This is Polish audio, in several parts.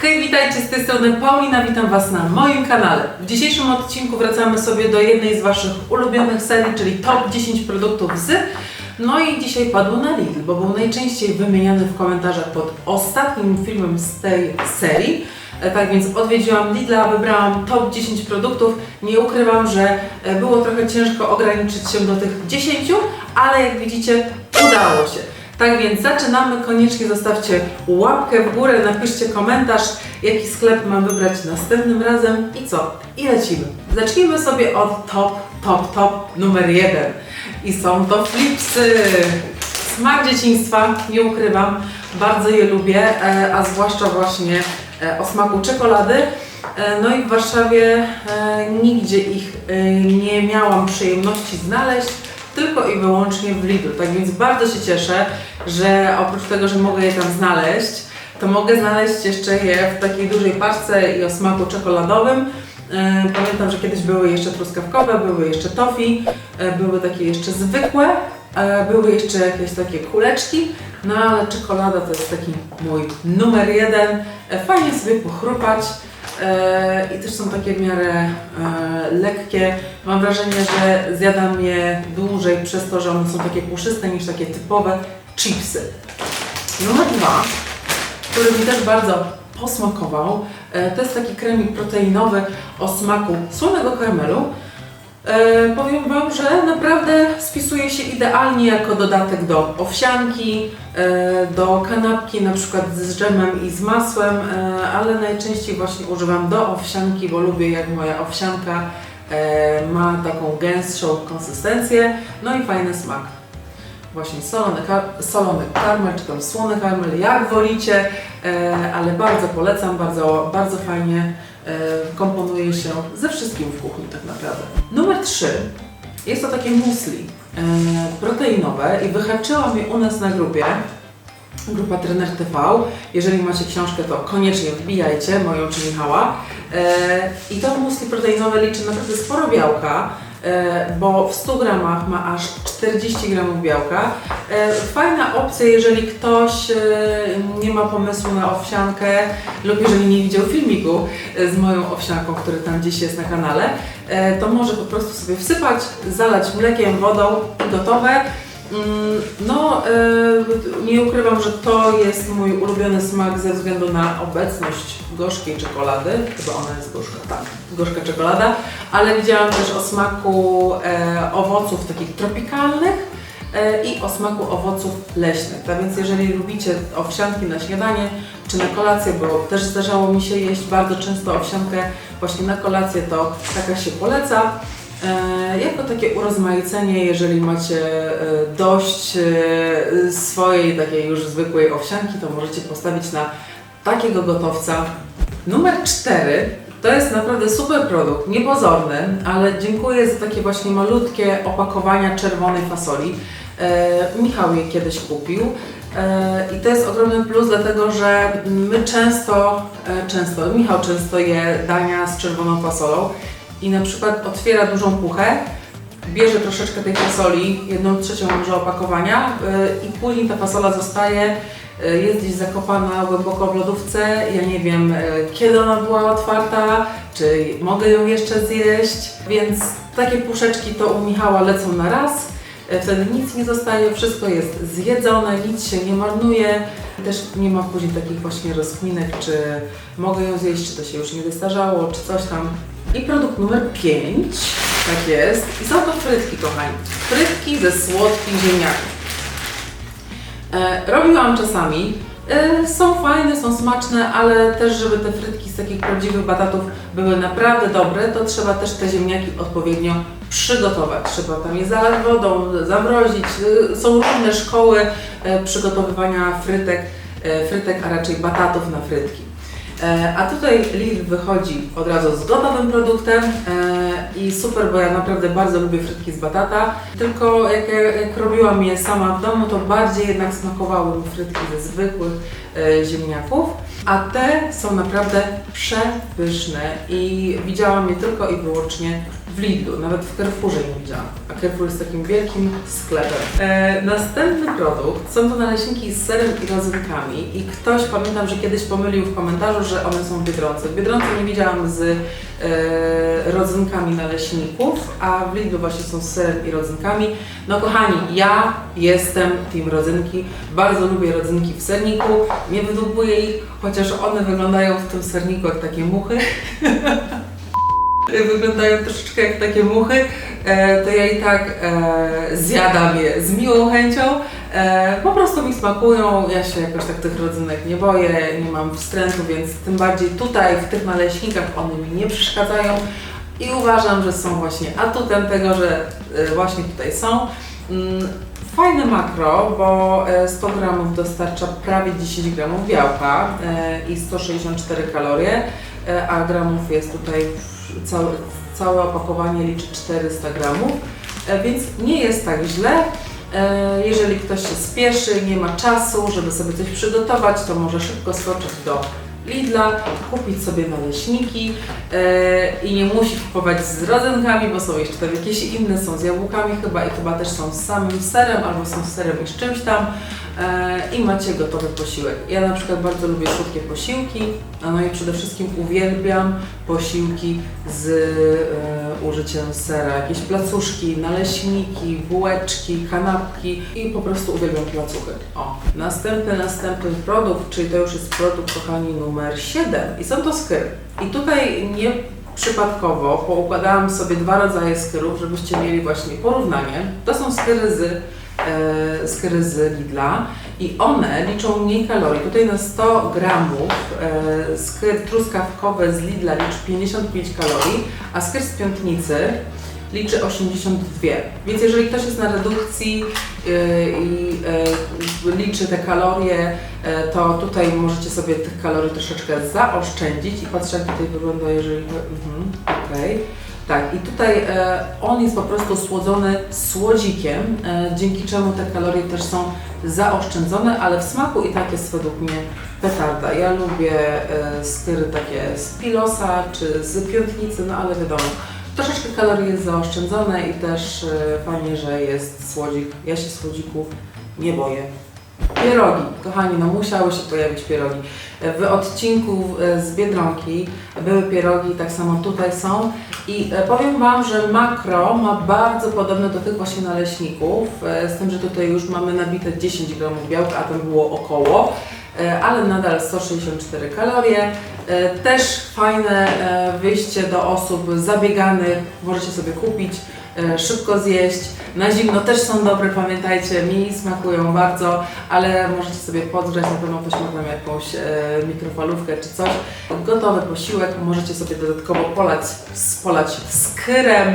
Hej, witajcie z tej strony Paulina, witam Was na moim kanale. W dzisiejszym odcinku wracamy sobie do jednej z Waszych ulubionych serii, czyli top 10 produktów z. No i dzisiaj padło na Lidl, bo był najczęściej wymieniany w komentarzach pod ostatnim filmem z tej serii. E, Tak więc odwiedziłam Lidla, wybrałam top 10 produktów. Nie ukrywam, że e, było trochę ciężko ograniczyć się do tych 10, ale jak widzicie, udało się. Tak więc zaczynamy. Koniecznie zostawcie łapkę w górę, napiszcie komentarz, jaki sklep mam wybrać następnym razem i co? I lecimy. Zacznijmy sobie od top, top, top numer jeden. I są to flipsy. Smak dzieciństwa, nie ukrywam, bardzo je lubię, e, a zwłaszcza właśnie e, o smaku czekolady. E, No i w Warszawie nigdzie ich nie miałam przyjemności znaleźć, tylko i wyłącznie w Lidlu. Tak więc bardzo się cieszę, że oprócz tego, że mogę je tam znaleźć, to mogę znaleźć jeszcze je w takiej dużej paczce i o smaku czekoladowym. E, Pamiętam, że kiedyś były jeszcze truskawkowe, były jeszcze tofi, e, były takie jeszcze zwykłe, e, były jeszcze jakieś takie kuleczki, no ale czekolada to jest taki mój numer jeden. Fajnie sobie pochrupać. E, I też są takie w miarę e, lekkie. Mam wrażenie, że zjadam je dłużej przez to, że one są takie puszyste niż takie typowe chipsy. Numer dwa, który mi też bardzo posmakował, e, to jest taki kremik proteinowy o smaku słonego karmelu. Powiem Wam, że naprawdę spisuje się idealnie jako dodatek do owsianki, e, do kanapki na przykład z dżemem i z masłem, e, ale najczęściej właśnie używam do owsianki, bo lubię jak moja owsianka e, ma taką gęstszą konsystencję, no i fajny smak. Właśnie solony, solony karmel, czy tam słony karmel, jak wolicie, ale bardzo polecam, bardzo, bardzo fajnie komponuje się ze wszystkim w kuchni tak naprawdę. Numer 3 jest to takie musli proteinowe i wyhaczyłam je u nas na grupie. Grupa Trener TV. Jeżeli macie książkę, to koniecznie wbijajcie moją czy Michała. E, I to musli proteinowe liczy naprawdę sporo białka, e, bo w 100 gramach ma aż 40 gramów białka. E, fajna opcja, jeżeli ktoś e, nie ma pomysłu na owsiankę lub jeżeli nie widział filmiku e, z moją owsianką, który tam gdzieś jest na kanale, e, to może po prostu sobie wsypać, zalać mlekiem, wodą gotowe. Mm, No, e, nie ukrywam, że to jest mój ulubiony smak ze względu na obecność gorzkiej czekolady. Chyba ona jest gorzka, tak, gorzka czekolada, ale widziałam też o smaku e, owoców takich tropikalnych e, i o smaku owoców leśnych. Tak więc jeżeli lubicie owsianki na śniadanie czy na kolację, bo też zdarzało mi się jeść bardzo często owsiankę właśnie na kolację, to taka się poleca. E, Jako takie urozmaicenie, jeżeli macie e, dość e, swojej takiej już zwykłej owsianki, to możecie postawić na takiego gotowca. Numer 4 to jest naprawdę super produkt, niepozorny, ale dziękuję za takie właśnie malutkie opakowania czerwonej fasoli. Michał je kiedyś kupił. I to jest ogromny plus, dlatego że my często, często, Michał często je dania z czerwoną fasolą i na przykład otwiera dużą puchę, bierze troszeczkę tej fasoli, jedną trzecią może opakowania yy, i później ta fasola zostaje, yy, jest gdzieś zakopana głęboko w lodówce. Ja nie wiem, yy, kiedy ona była otwarta, czy mogę ją jeszcze zjeść, więc takie puszeczki to u Michała lecą na raz. Wtedy nic nie zostaje, wszystko jest zjedzone, nic się nie marnuje. Też nie ma później takich właśnie rozkminek, czy mogę ją zjeść, czy to się już nie wystarzało, czy coś tam. I produkt numer 5, tak jest. I są to frytki, kochani. Frytki ze słodkich ziemniaków. E, robiłam czasami. E, są fajne, są smaczne, ale też, żeby te frytki z takich prawdziwych batatów były naprawdę dobre, to trzeba też te ziemniaki odpowiednio przygotować. Trzeba tam je zalać wodą, zamrozić. E, są różne szkoły e, przygotowywania frytek, e, frytek, a raczej batatów na frytki. E, A tutaj Lidl wychodzi od razu z gotowym produktem e, i super, bo ja naprawdę bardzo lubię frytki z batata. Tylko jak, jak robiłam je sama w domu, to bardziej jednak smakowały mi frytki ze zwykłych e, ziemniaków. A te są naprawdę przepyszne i widziałam je tylko i wyłącznie w Lidlu, nawet w Carrefourze nie widziałam. A Carrefour jest takim wielkim sklepem. E, następny produkt są to naleśniki z serem i rodzynkami. I ktoś, pamiętam, że kiedyś pomylił w komentarzu, że one są w Biedronce. W Biedronce nie widziałam z e, rodzynkami naleśników, a w Lidlu właśnie są z serem i rodzynkami. No kochani, ja jestem team rodzynki. Bardzo lubię rodzynki w serniku. Nie wydłubuję ich, chociaż one wyglądają w tym serniku jak takie muchy. wyglądają troszeczkę jak takie muchy, e, to ja i tak e, zjadam je z miłą chęcią. E, po prostu mi smakują, ja się jakoś tak tych rodzynek nie boję, nie mam wstrętu, więc tym bardziej tutaj w tych naleśnikach one mi nie przeszkadzają i uważam, że są właśnie atutem tego, że właśnie tutaj są. Mm, Fajne makro, bo e, 100 gramów dostarcza prawie 10 gramów białka i 164 kalorie, a gramów jest tutaj całe, całe opakowanie liczy 400 gramów, e, więc nie jest tak źle. E, Jeżeli ktoś się spieszy, nie ma czasu, żeby sobie coś przygotować, to może szybko skoczyć do Lidla, kupić sobie naleśniki e, i nie musi kupować z rodzynkami, bo są jeszcze tam jakieś inne, są z jabłkami chyba i chyba też są z samym serem albo są z serem i z czymś tam e, i macie gotowy posiłek. Ja na przykład bardzo lubię słodkie posiłki, no i przede wszystkim uwielbiam posiłki z e, użyciem sera, jakieś placuszki, naleśniki, bułeczki, kanapki i po prostu uwielbiam placuchy. O, następny, następny produkt, czyli to już jest produkt, kochani, numer 7 i są to skyry. I tutaj nie przypadkowo poukładałam sobie dwa rodzaje skyrów, żebyście mieli właśnie porównanie. To są skyry z, e, z Lidla i one liczą mniej kalorii. Tutaj na 100 gramów e, skyr truskawkowy z Lidla liczy 55 kalorii, a skyr z piątnicy liczy 82. Więc jeżeli ktoś jest na redukcji yy, i yy, liczy te kalorie, yy, to tutaj możecie sobie tych kalorii troszeczkę zaoszczędzić i patrzę jak tutaj wygląda, jeżeli... Mhm, okej. Tak, i tutaj e, on jest po prostu słodzony słodzikiem, e, dzięki czemu te kalorie też są zaoszczędzone, ale w smaku i tak jest według mnie petarda. Ja lubię e, styry takie z pilosa czy z piątnicy, no ale wiadomo, Troszeczkę kalorii jest zaoszczędzone i też fajnie, że jest słodzik. Ja się słodzików nie boję. Pierogi, kochani, no musiały się pojawić pierogi. W odcinku e, z Biedronki były pierogi, tak samo tutaj są. I e, powiem Wam, że makro ma bardzo podobne do tych właśnie naleśników, e, z tym, że tutaj już mamy nabite 10 gramów białka, a tam było około, ale nadal 164 kalorie. Też fajne wyjście do osób zabieganych, możecie sobie kupić, szybko zjeść. Na zimno też są dobre, pamiętajcie, mi smakują bardzo, ale możecie sobie podgrzać, na pewno tam jakąś e, mikrofalówkę czy coś. Gotowy posiłek możecie sobie dodatkowo polać, polać skyrem, e,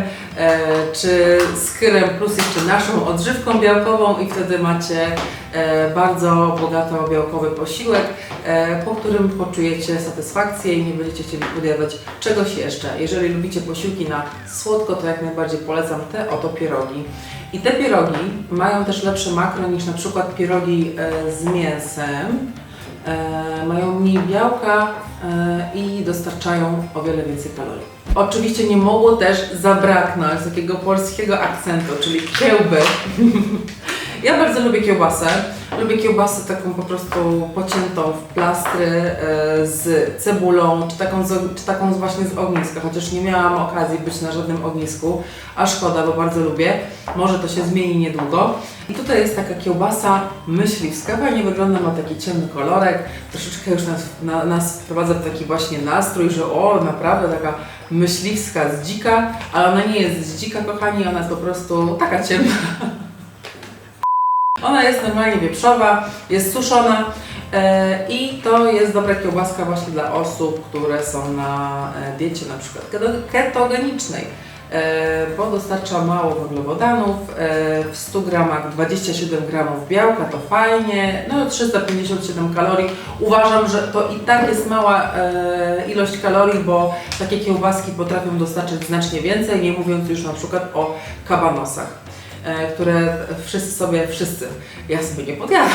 czy skyrem plus jeszcze naszą odżywką białkową i wtedy macie e, bardzo bogato białkowy posiłek, e, po którym poczujecie satysfakcję i nie będziecie chcieli podjadać czegoś jeszcze. Jeżeli lubicie posiłki na słodko, to jak najbardziej polecam te oto pierogi. I te pierogi mają też lepsze makro niż na przykład pierogi z mięsem. Mniej białka e, i dostarczają o wiele więcej kalorii. Oczywiście nie mogło też zabraknąć takiego polskiego akcentu, czyli kiełby. Ja bardzo lubię kiełbasę. Lubię kiełbasę taką po prostu pociętą w plastry e, z cebulą, czy taką, z, czy taką właśnie z ogniska, chociaż nie miałam okazji być na żadnym ognisku, a szkoda, bo bardzo lubię. Może to się zmieni niedługo. I tutaj jest taka kiełbasa myśliwska, fajnie wygląda, ma taki ciemny kolorek, troszeczkę już nas, na, nas wprowadza w taki właśnie nastrój, że o, naprawdę taka myśliwska z dzika, ale ona nie jest z dzika, kochani, ona jest po prostu taka ciemna. Ona jest normalnie wieprzowa, jest suszona e, i to jest dobra kiełbaska właśnie dla osób, które są na e, diecie na przykład keto- ketogenicznej, e, bo dostarcza mało węglowodanów, w 100 gramach 27 gramów białka, to fajnie, no 357 kalorii. Uważam, że to i tak jest mała ilość kalorii, bo takie kiełbaski potrafią dostarczyć znacznie więcej, nie mówiąc już na przykład o kabanosach. E, które wszyscy sobie, wszyscy, ja sobie nie podjadam.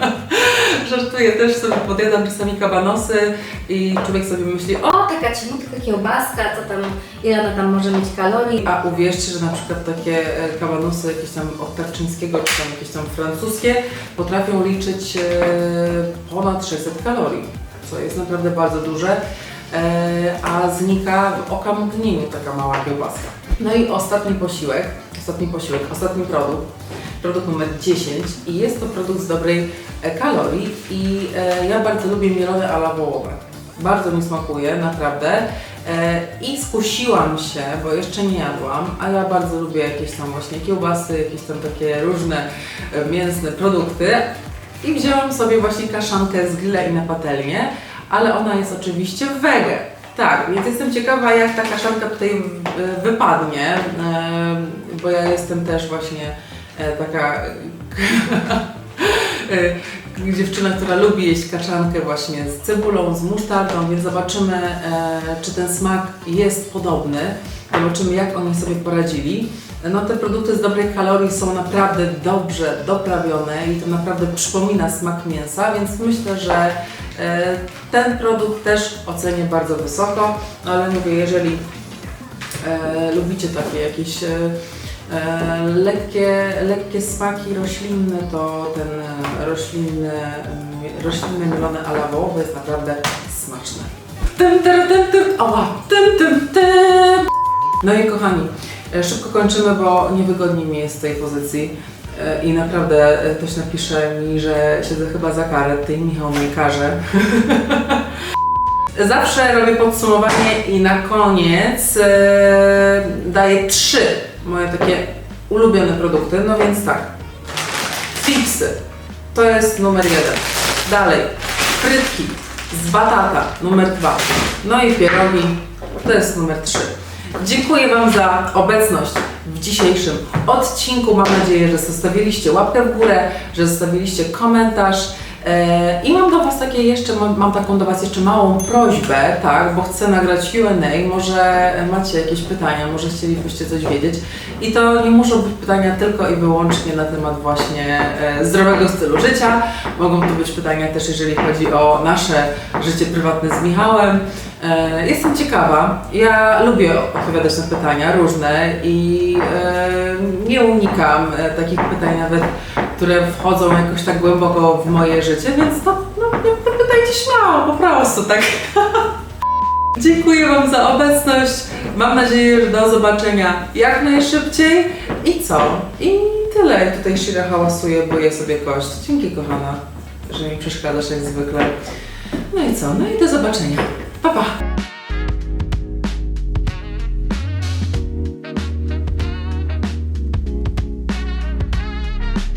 Żartuję, też sobie podjadam czasami kabanosy i człowiek sobie myśli, o, taka cieniutka kiełbaska, co tam, ile ona tam może mieć kalorii. a uwierzcie, że na przykład takie e, kabanosy jakieś tam od Tarczyńskiego, czy tam jakieś tam francuskie, potrafią liczyć e, ponad 600 kalorii, co jest naprawdę bardzo duże, a znika w okamgnieniu taka mała kiełbaska. No i ostatni posiłek, ostatni posiłek, ostatni produkt, produkt numer 10 i jest to produkt z dobrej e, kalorii i e, ja bardzo lubię mielone ala wołowe. Bardzo mi smakuje, naprawdę. E, I skusiłam się, bo jeszcze nie jadłam, a ja bardzo lubię jakieś tam właśnie kiełbasy, jakieś tam takie różne e, mięsne produkty. I wzięłam sobie właśnie kaszankę z grilla i na patelnię, ale ona jest oczywiście wege. Tak, więc jestem ciekawa jak ta kaszanka tutaj e, wypadnie, e, bo ja jestem też właśnie e, taka dziewczyna, która lubi jeść kaczankę właśnie z cebulą, z musztardą, więc zobaczymy, czy ten smak jest podobny. Zobaczymy, jak oni sobie poradzili. No te produkty z dobrej kalorii są naprawdę dobrze doprawione i to naprawdę przypomina smak mięsa, więc myślę, że ten produkt też ocenię bardzo wysoko, ale mówię, jeżeli e, lubicie takie jakieś e, e, lekkie, lekkie smaki roślinne, to ten e, roślinny, e, roślinne mielone alawowe jest naprawdę tym, ała. No i kochani, e, szybko kończymy, bo niewygodnie mi jest w tej pozycji. E, I naprawdę e, ktoś napisze mi, że siedzę chyba za karę, ty Michał mnie karze. Zawsze robię podsumowanie i na koniec e, daję trzy moje takie ulubione produkty. No więc tak, chipsy to jest numer jeden. Dalej, frytki z batata numer dwa. No i pierogi to jest numer trzy. Dziękuję Wam za obecność w dzisiejszym odcinku. Mam nadzieję, że zostawiliście łapkę w górę, że zostawiliście komentarz. E, I mam do Was takie jeszcze, mam, taką do Was jeszcze małą prośbę, tak, bo chcę nagrać Q&A, może macie jakieś pytania, może chcielibyście coś wiedzieć. I to nie muszą być pytania tylko i wyłącznie na temat właśnie e, zdrowego stylu życia. Mogą to być pytania też, jeżeli chodzi o nasze życie prywatne z Michałem. E, Jestem ciekawa. Ja lubię odpowiadać na pytania różne i nie unikam takich pytań nawet, które wchodzą jakoś tak głęboko w moje życie, więc no, no, no pytajcie śmiało, po prostu tak. Dziękuję Wam za obecność. Mam nadzieję, że do zobaczenia jak najszybciej. I co? I tyle. Tutaj Shira hałasuje, buje sobie kość. Dzięki kochana, że mi przeszkadzasz jak zwykle. No i co? No i do zobaczenia. Pa, pa!